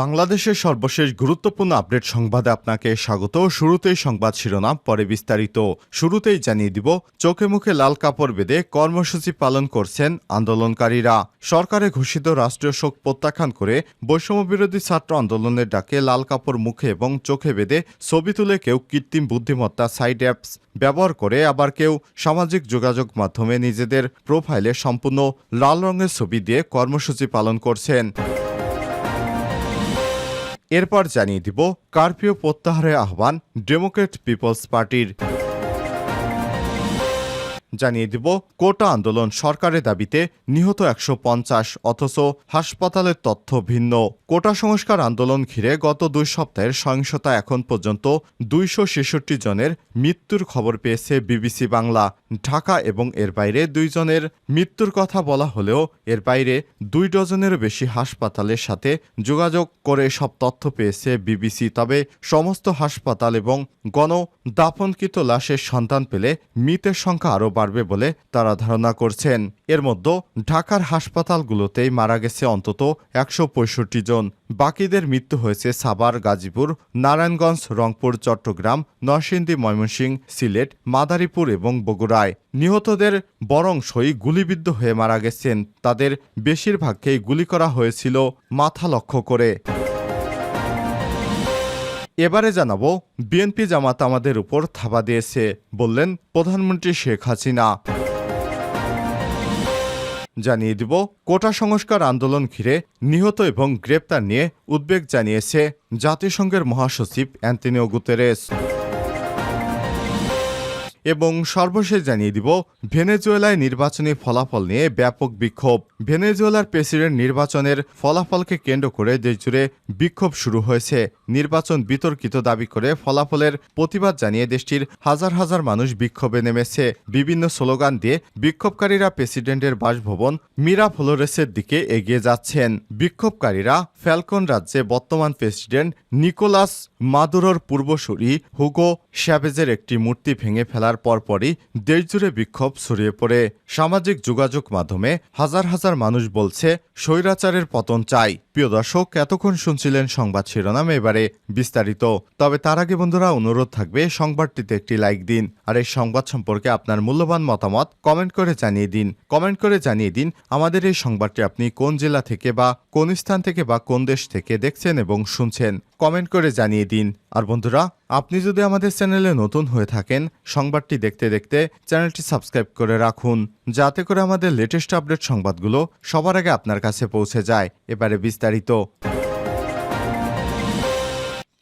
বাংলাদেশের সর্বশেষ গুরুত্বপূর্ণ আপডেট সংবাদে আপনাকে স্বাগত। শুরুতেই সংবাদ শিরোনাম, পরে বিস্তারিত। শুরুতেই জানিয়ে দিব, চোখে মুখে লাল কাপড় বেঁধে কর্মসূচি পালন করছেন আন্দোলনকারীরা। সরকারে ঘোষিত রাষ্ট্রীয় শোক প্রত্যাখ্যান করে বৈষম্যবিরোধী ছাত্র আন্দোলনের ডাকে লাল কাপড় মুখে এবং চোখে বেঁধে ছবি তুলে কেউ কৃত্রিম বুদ্ধিমত্তা, সাইড অ্যাপস ব্যবহার করে আবার কেউ সামাজিক যোগাযোগ মাধ্যমে নিজেদের প্রোফাইলে সম্পূর্ণ লাল রঙের ছবি দিয়ে কর্মসূচি পালন করছেন। এরপর জানিয়ে দিব কারফিউ প্রত্যাহারের আহ্বান ডেমোক্রেট পিপলস পার্টির। জানিয়ে দিব, কোটা আন্দোলন সরকারের দাবিতে নিহত একশো পঞ্চাশ, অথচ হাসপাতালের তথ্য ভিন্ন। কোটা সংস্কার আন্দোলন ঘিরে গত দুই সপ্তাহের সহিংসতা এখন পর্যন্ত দুইশো ছেষট্টি জনের মৃত্যুর খবর পেয়েছে বিবিসি বাংলা। ঢাকা এবং এর বাইরে দুইজনের মৃত্যুর কথা বলা হলেও এর বাইরে দুই ডজনেরও বেশি হাসপাতালের সাথে যোগাযোগ করে সব তথ্য পেয়েছে বিবিসি। তবে সমস্ত হাসপাতাল এবং গণ দাফনকৃত লাশের সন্তান পেলে মৃতের সংখ্যা আরও বাড়বে। বলে তারা ধারণা করছেন। এর মধ্যে ঢাকার হাসপাতালগুলোতেই মারা গেছে অন্তত একশো পঁয়ষট্টি জন। বাকিদের মৃত্যু হয়েছে সাভার, গাজীপুর, নারায়ণগঞ্জ, রংপুর, চট্টগ্রাম, নরসিংদী ময়মনসিংহ সিলেট, মাদারীপুর এবং বগুড়ায়। নিহতদের বরংশই গুলিবিদ্ধ হয়ে মারা গেছেন। তাদের বেশিরভাগকেই গুলি করা হয়েছিল মাথা লক্ষ্য করে। এবারে জানাব, বিএনপি জামাত আমাদের উপর থাবা দিয়েছে, বললেন প্রধানমন্ত্রী শেখ হাসিনা। জানিয়ে দিব, কোটা সংস্কার আন্দোলন ঘিরে নিহত এবং গ্রেপ্তার নিয়ে উদ্বেগ জানিয়েছে জাতিসংঘের মহাসচিব অ্যান্টনিও গুতেরেস। এবং সর্বশেষ জানিয়ে দিব, ভেনেজুয়েলায় নির্বাচনী ফলাফল নিয়ে ব্যাপক বিক্ষোভ। ভেনেজুয়েলার প্রেসিডেন্ট নির্বাচনের ফলাফলকে কেন্দ্র করে দেশজুড়ে বিক্ষোভ শুরু হয়েছে। নির্বাচন বিতর্কিত দাবি করে ফলাফলের প্রতিবাদ জানিয়ে দেশটির হাজার হাজার মানুষ বিক্ষোভে নেমেছে। বিভিন্ন স্লোগান দিয়ে বিক্ষোভকারীরা প্রেসিডেন্টের বাসভবন মিরা ফ্লোরেসের দিকে এগিয়ে যাচ্ছেন। বিক্ষোভকারীরা ফ্যালকন রাজ্যে বর্তমান প্রেসিডেন্ট নিকোলাস মাদুরোর পূর্বসূরি হুগো শ্যাভেজের একটি মূর্তি ভেঙে ফেলার পরপরই দেশজুড়ে বিক্ষোভ ছড়িয়ে পড়ে। সামাজিক যোগাযোগ মাধ্যমে হাজার হাজার মানুষ বলছে, স্বৈরাচারের পতন চাই। প্রিয় দর্শক, এতক্ষণ শুনছিলেন সংবাদ শিরোনাম এবারে বিস্তারিত। তবে তার আগে বন্ধুরা, অনুরোধ থাকবে, সংবাদটিতে একটি লাইক দিন আর এই সংবাদ সম্পর্কে আপনার মূল্যবান মতামত কমেন্ট করে জানিয়ে দিন। কমেন্ট করে জানিয়ে দিন আমাদের এই সংবাদটি আপনি কোন জেলা থেকে বা কোন স্থান থেকে বা কোন দেশ থেকে দেখছেন এবং শুনছেন। কমেন্ট করে জানিয়ে দিন। আর বন্ধুরা, আপনি যদি আমাদের চ্যানেলে নতুন হয়ে থাকেন, সংবাদটি দেখতে দেখতে চ্যানেলটি সাবস্ক্রাইব করে রাখুন, যাতে করে আমাদের লেটেস্ট আপডেট সংবাদগুলো সবার আগে আপনার কাছে পৌঁছে যায়। এবারে বিস্তারিত।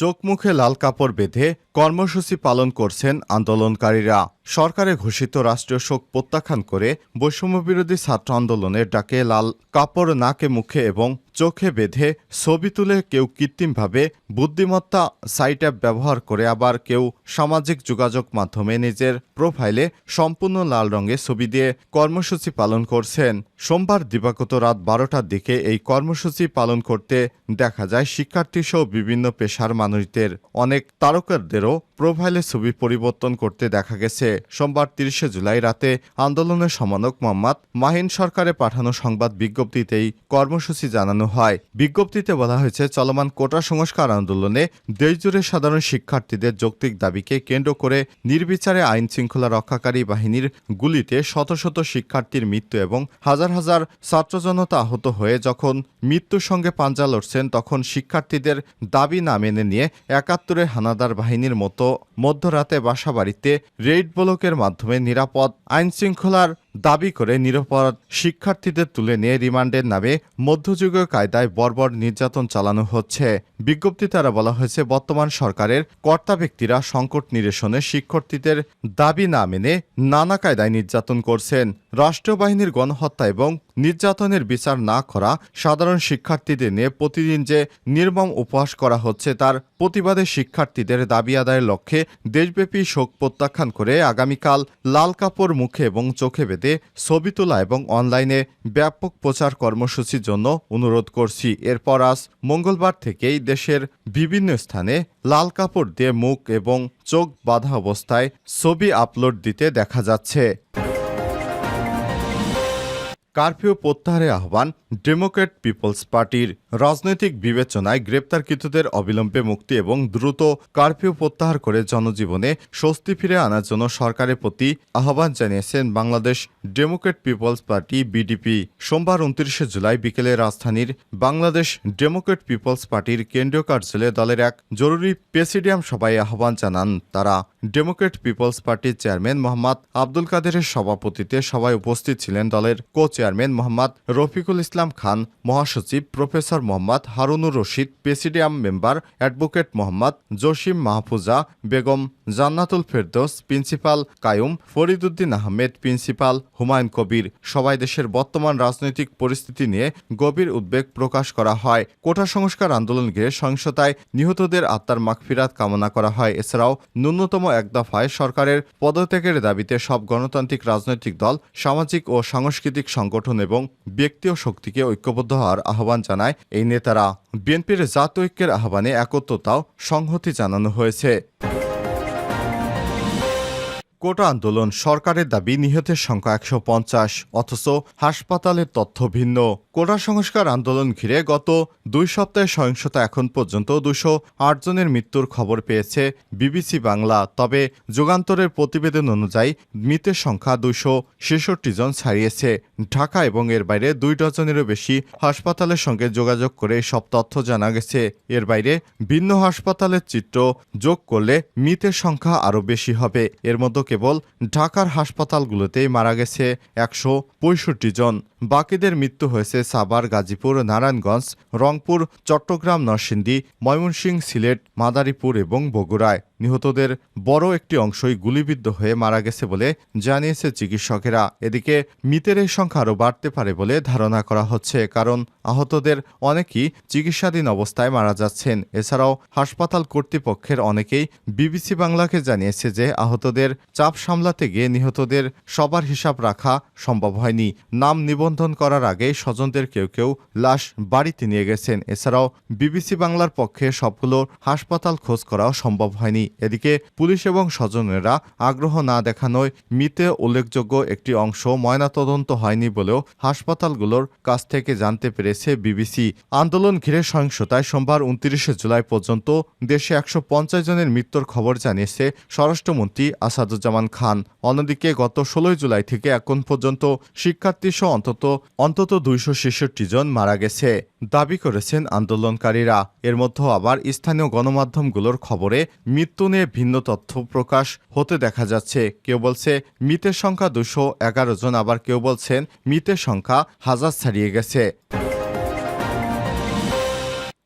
চোখ মুখে লাল কাপড় বেঁধে কর্মসূচি পালন করছেন আন্দোলনকারীরা। সরকারে ঘোষিত রাষ্ট্রীয় শোক প্রত্যাখ্যান করে বৈষম্যবিরোধী ছাত্র আন্দোলনের ডাকে লাল কাপড় নাকে মুখে এবং চোখে বেঁধে ছবি তুলে কেউ কৃত্রিমভাবে বুদ্ধিমত্তা সাইট অ্যাপ ব্যবহার করে আবার কেউ সামাজিক যোগাযোগ মাধ্যমে নিজের প্রোফাইলে সম্পূর্ণ লাল রঙে ছবি দিয়ে কর্মসূচি পালন করছেন। সোমবার দিবাগত রাত বারোটার দিকে এই কর্মসূচি পালন করতে দেখা যায়, শিক্ষার্থী সহ বিভিন্ন পেশার মানুষদের। অনেক তারকারদেরও প্রোফাইলে ছবি পরিবর্তন করতে দেখা গেছে। সোমবার তিরিশে জুলাই রাতে আন্দোলনের সমানক মোহাম্মদ মাহিন সরকারে পাঠানো সংবাদ বিজ্ঞপ্তিতেই কর্মসূচি জানানো হয়। বিজ্ঞপ্তিতে বলা হয়েছে, চলমান কোটা সংস্কার আন্দোলনে দেশজুড়ে সাধারণ শিক্ষার্থীদের যৌক্তিক দাবিকে কেন্দ্র করে নির্বিচারে আইন শৃঙ্খলা রক্ষাকারী বাহিনীর গুলিতে শত শত শিক্ষার্থীর মৃত্যু এবং হাজার হাজার ছাত্র জনতা আহত হয়ে যখন মৃত্যুর সঙ্গে পাঞ্জা লড়ছেন, তখন শিক্ষার্থীদের দাবি না মেনে নিয়ে একাত্তরের হানাদার বাহিনীর মতো মধ্যরাতে বাসাবাড়িতে রেড ব্লকের মাধ্যমে নিরাপদ আইন শৃঙ্খলার দাবি করে নিরপরাধ শিক্ষার্থীদের তুলে নিয়ে রিমান্ডের নামে মধ্যযুগীয় কায়দায় বর্বর নির্যাতন চালানো হচ্ছে। বিজ্ঞপ্তি দ্বারা বলা হয়েছে, বর্তমান সরকারের কর্তা ব্যক্তিরা সংকট নিরসনে শিক্ষার্থীদের দাবি না মেনে নানা কায়দায় নির্যাতন করছেন। রাষ্ট্রীয় বাহিনীর গণহত্যা এবং নির্যাতনের বিচার না করা সাধারণ শিক্ষার্থীদের নিয়ে প্রতিদিন যে নির্মম উপহাস করা হচ্ছে, তার প্রতিবাদে শিক্ষার্থীদের দাবি আদায়ের লক্ষ্যে দেশব্যাপী শোক প্রত্যাখ্যান করে আগামীকাল লাল কাপড় মুখে এবং চোখে বেঁধে বাদে ছবি তোলা এবং অনলাইনে ব্যাপক প্রচার কর্মসূচির জন্য অনুরোধ করছি। এরপর আজ মঙ্গলবার থেকেই দেশের বিভিন্ন স্থানে লাল কাপড় দিয়ে মুখ এবং চোখ বাঁধা অবস্থায় ছবি আপলোড দিতে দেখা যাচ্ছে। কারফিউ প্রত্যাহারের আহ্বান ডেমোক্র্যাট পিপলস পার্টির রাজনৈতিক বিবেচনায় গ্রেপ্তারকৃতদের অবিলম্বে মুক্তি এবং দ্রুত কারফিউ প্রত্যাহার করে জনজীবনে স্বস্তি ফিরে আনার জন্য সরকারের প্রতি আহ্বান জানিয়েছেন Bangladesh democrat peoples party BDP. সোমবার উনত্রিশে জুলাই বিকেলে রাজধানীর বাংলাদেশ ডেমোক্র্যাট পিপলস পার্টির কেন্দ্রীয় কার্যালয়ে দলের এক জরুরি প্রেসিডিয়াম সভায় আহ্বান জানান তারা। ডেমোক্র্যাট পিপলস পার্টির চেয়ারম্যান মোহাম্মদ আব্দুল কাদেরের সভাপতিত্বে সভায় উপস্থিত ছিলেন দলের কো চেয়ারম্যান মোহাম্মদ রফিকুল ইসলাম খান, মহাসচিব professor Mohammad Harunur Rashid, presidium member advocate Mohammad Jasim Mahfuza, Begum Jannatul Ferdous, principal Kayum Fariduddin Ahmed, principal Humayun Kabir. সবাই দেশের বর্তমান রাজনৈতিক পরিস্থিতি নিয়ে গভীর উদ্বেগ প্রকাশ করা হয়। কোটা সংস্কার আন্দোলন ঘিরে সহিংসতায় নিহতদের আত্মার মাগফিরাত কামনা করা হয়। এছাড়াও ন্যূনতম এক দফায় সরকারের পদত্যাগের দাবিতে সব গণতান্ত্রিক রাজনৈতিক দল, সামাজিক ও সাংস্কৃতিক সংগঠন এবং ব্যক্তি ও শক্তিকে ঐক্যবদ্ধ হওয়ার আহ্বান জানায় এই নেতারা। বিএনপির জাত ঐক্যের আহ্বানে একত্রতাও সংহতি জানানো হয়েছে। কোটা আন্দোলন সরকারের দাবি, নিহতের সংখ্যা একশো পঞ্চাশ, অথচ হাসপাতালের তথ্য ভিন্ন। কোটা সংস্কার আন্দোলন ঘিরে গত দুই সপ্তাহে সহিংসতা এখন পর্যন্ত দুশো আট জনের মৃত্যুর খবর পেয়েছে বিবিসি বাংলা। তবে যুগান্তরের প্রতিবেদন অনুযায়ী মৃতের সংখ্যা দুশো ছেষট্টি জন ছাড়িয়েছে। ঢাকা এবং এর বাইরে দুই ডজনেরও বেশি হাসপাতালের সঙ্গে যোগাযোগ করে সব তথ্য জানা গেছে। এর বাইরে ভিন্ন হাসপাতালের চিত্র যোগ করলে মৃতের সংখ্যা আরও বেশি হবে। এর মধ্যে কেবল ঢাকার হাসপাতালগুলোতেই মারা গেছে একশো পঁয়ষট্টি জন। বাকিদের মৃত্যু হয়েছে সাবার গাজীপুর, নারায়ণগঞ্জ, রংপুর, চট্টগ্রাম, নরসিংদী, ময়মনসিংহ, সিলেট, মাদারীপুর এবং বগুড়ায়। নিহতদের বড় একটি অংশই গুলিবিদ্ধ হয়ে মারা গেছে বলে জানিয়েছে চিকিৎসকেরা। এদিকে মৃতের এই সংখ্যা আরও বাড়তে পারে বলে ধারণা করা হচ্ছে, কারণ আহতদের অনেকেই চিকিৎসাধীন অবস্থায় মারা যাচ্ছেন। এছাড়াও হাসপাতাল কর্তৃপক্ষের অনেকেই বিবিসি বাংলাকে জানিয়েছে যে আহতদের চাপ সামলাতে গিয়ে নিহতদের সবার হিসাব রাখা সম্ভব হয়নি। নাম নিবন্ধন করার আগে স্বজনদের কেউ কেউ লাশ বাড়িতে নিয়ে গেছেন। এছাড়াও বিবিসি বাংলার পক্ষে সবগুলো হাসপাতাল খোঁজ করাও সম্ভব হয়নি। এদিকে পুলিশ এবং স্বজনেরা আগ্রহ না দেখানোয় মৃতে উল্লেখযোগ্য একটি অংশ ময়নাতদন্ত হয়নি বলেও হাসপাতালগুলোর কাছ থেকে জানতে পেরেছে বিবিসি। আন্দোলন ঘিরে সহিংসতায় সোমবার উনত্রিশে জুলাই পর্যন্ত দেশে একশো পঞ্চাশ জনের মৃত্যুর খবর জানিয়েছে স্বরাষ্ট্রমন্ত্রী আসাদুজ্জামান খান। অন্যদিকে গত ষোলোই জুলাই থেকে এখন পর্যন্ত শিক্ষার্থীসহ অন্তত অন্তত দুইশো ছেষট্টি জন মারা গেছে। দাবি করেছেন আন্দোলনকারীরা। এর মধ্যে আবার স্থানীয় গণমাধ্যমগুলোর খবরে মৃত্যু নিয়ে ভিন্ন তথ্য প্রকাশ হতে দেখা যাচ্ছে। কেউ বলছে, মৃতের সংখ্যা দুশো জন। আবার কেউ বলছেন, মৃতের সংখ্যা হাজার ছাড়িয়ে গেছে।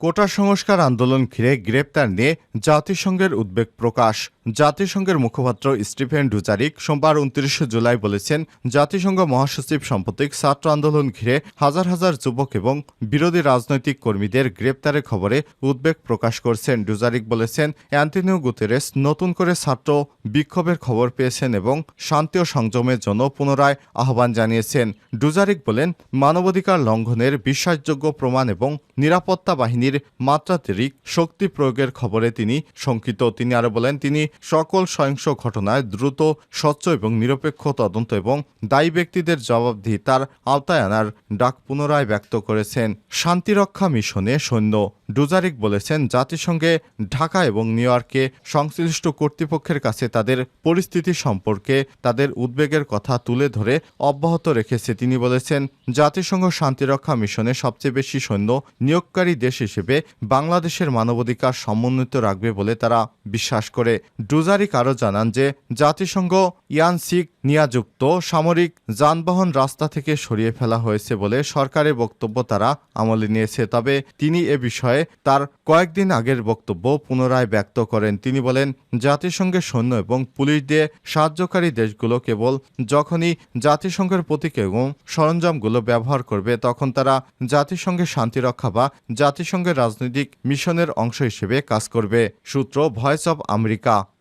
কোটা সংস্কার আন্দোলন ঘিরে গ্রেপ্তার নিয়ে জাতিসংঘের উদ্বেগ প্রকাশ। জাতিসংঘের মুখপাত্র স্টিফেন ডুজারিক সোমবার উনত্রিশে জুলাই বলেছেন, জাতিসংঘ মহাসচিব সাম্প্রতিক ছাত্র আন্দোলন ঘিরে হাজার হাজার যুবক এবং বিরোধী রাজনৈতিক কর্মীদের গ্রেপ্তারের খবরে উদ্বেগ প্রকাশ করছেন। ডুজারিক বলেছেন, অ্যান্টনিও গুতেরেস নতুন করে ছাত্র বিক্ষোভের খবর পেয়েছেন এবং শান্তি ও সংযমের জন্য পুনরায় আহ্বান জানিয়েছেন। ডুজারিক বলেন, মানবাধিকার লঙ্ঘনের বিশ্বাসযোগ্য প্রমাণ এবং নিরাপত্তা বাহিনীর মাত্রাতিরিক শক্তি প্রয়োগের খবরে তিনি শঙ্কিত। তিনি আরও বলেন, তিনি সকল সহিংস ঘটনায় দ্রুত, স্বচ্ছ এবং নিরপেক্ষ তদন্ত এবং দায়ী ব্যক্তিদের জবাবদিহিতার আওতায় আনার ডাক পুনরায় ব্যক্ত করেছেন। শান্তিরক্ষা মিশনে সৈন্য ডুজারিক বলেছেন, জাতিসংঘে ঢাকা এবং নিউ ইয়র্কে সংশ্লিষ্ট কর্তৃপক্ষের কাছে তাদের পরিস্থিতি সম্পর্কে তাদের উদ্বেগের কথা তুলে ধরে অব্যাহত রেখেছে। তিনি বলেছেন, জাতিসংঘ শান্তিরক্ষা মিশনে সবচেয়ে বেশি সৈন্য নিয়োগকারী দেশ হিসেবে বাংলাদেশের মানবাধিকার সমন্বিত রাখবে বলে তারা বিশ্বাস করে। ডুজারিক আরও জানান যে, জাতিসংঘ ইয়ানসিক নিয়াযুক্ত সামরিক যানবাহন রাস্তা থেকে সরিয়ে ফেলা হয়েছে বলে সরকারের বক্তব্য তারা আমলে নিয়েছে। তবে তিনি এ বিষয়ে তার কয়েকদিন আগের বক্তব্য পুনরায় ব্যক্ত করেন। তিনি বলেন, জাতিসংঘের সৈন্য এবং পুলিশ দিয়ে সাহায্যকারী দেশগুলো কেবল যখনই জাতিসংঘের প্রতীক এবং সরঞ্জামগুলো ব্যবহার করবে, তখন তারা জাতিসংঘের শান্তিরক্ষা বা জাতিসংঘের রাজনৈতিক মিশনের অংশ হিসেবে কাজ করবে সূত্র ভয়েস অব আমেরিকা